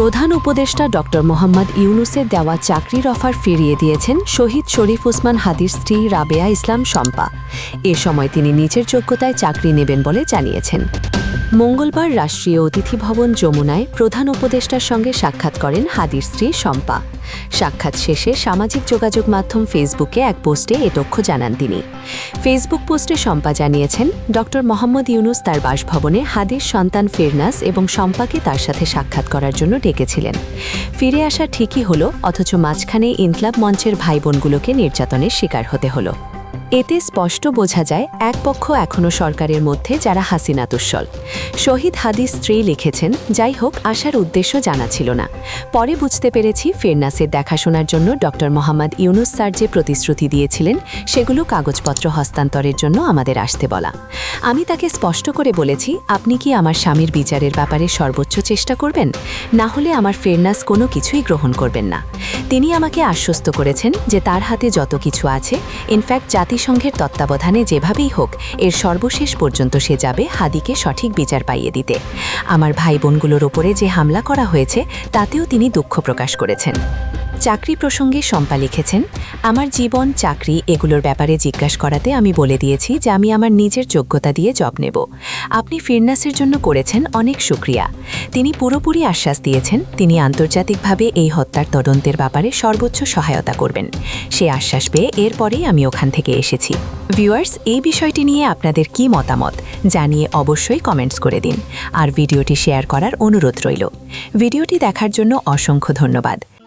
প্রধান উপদেষ্টা ডক্টর মোহাম্মদ ইউনুসের দেওয়া চাকরির অফার ফিরিয়ে দিয়েছেন শহীদ শরীফ ওসমান হাদির স্ত্রী রাবেয়া ইসলাম শম্পা। এ সময় তিনি নিজের যোগ্যতায় চাকরি নেবেন বলে জানিয়েছেন। মঙ্গলবার রাষ্ট্রীয় অতিথি ভবন যমুনায় প্রধান উপদেষ্টার সঙ্গে সাক্ষাৎ করেন হাদির স্ত্রী শম্পা। সাক্ষাৎ শেষে সামাজিক যোগাযোগ মাধ্যম ফেসবুকে এক পোস্টে এ তথ্য জানান তিনি। ফেসবুক পোস্টে শম্পা জানিয়েছেন, ডক্টর মোহাম্মদ ইউনুস তার বাসভবনে হাদির সন্তান ফেরনাস এবং শম্পাকে তার সাথে সাক্ষাৎ করার জন্য ডেকেছিলেন। ফিরে আসা ঠিকই হলো, অথচ মাঝখানে ইনকলাব মঞ্চের ভাই বোনগুলোকে নির্যাতনের শিকার হতে হলো। এতে স্পষ্ট বোঝা যায় এক পক্ষ এখনও সরকারের মধ্যে যারা হাসিনা তুস্বল শহীদ হাদিস স্ত্রী লিখেছেন, যাই হোক, আসার উদ্দেশ্য জানা ছিল না। পরে বুঝতে পেরেছি ফেরনাসের দেখাশোনার জন্য ডক্টর মোহাম্মদ ইউনুস স্যার যে প্রতিশ্রুতি দিয়েছিলেন, সেগুলো কাগজপত্র হস্তান্তরের জন্য আমাদের আসতে বলা। আমি তাকে স্পষ্ট করে বলেছি, আপনি কি আমার স্বামীর বিচারের ব্যাপারে সর্বোচ্চ চেষ্টা করবেন? না হলে আমার ফেরনাস কোনো কিছুই গ্রহণ করবেন না। তিনি আমাকে আশ্বস্ত করেছেন যে তার হাতে যত কিছু আছে, ইনফ্যাক্ট জাতিসংঘের তত্ত্বাবধানে যেভাবেই হোক, এর সর্বশেষ পর্যন্ত সে যাবে হাদিকে সঠিক বিচার পাইয়ে দিতে। আমার ভাই বোনগুলোর ওপরে যে হামলা করা হয়েছে, তাতেও তিনি দুঃখ প্রকাশ করেছেন। চাকরি প্রসঙ্গে শম্পা লিখেছেন, আমার জীবন, চাকরি এগুলোর ব্যাপারে জিজ্ঞাসা করাতে আমি বলে দিয়েছি যে আমি আমার নিজের যোগ্যতা দিয়ে জব নেব। আপনি ফিরনাসের জন্য করেছেন অনেক সুক্রিয়া তিনি পুরোপুরি আশ্বাস দিয়েছেন, তিনি আন্তর্জাতিকভাবে এই হত্যার তদন্তের ব্যাপারে সর্বোচ্চ সহায়তা করবেন। সে আশ্বাস পেয়ে এরপরেই আমি ওখান থেকে এসেছি। ভিউয়ার্স, এই বিষয়টি নিয়ে আপনাদের কি মতামত, জানিয়ে অবশ্যই কমেন্টস করে দিন। আর ভিডিওটি শেয়ার করার অনুরোধ রইল। ভিডিওটি দেখার জন্য অসংখ্য ধন্যবাদ।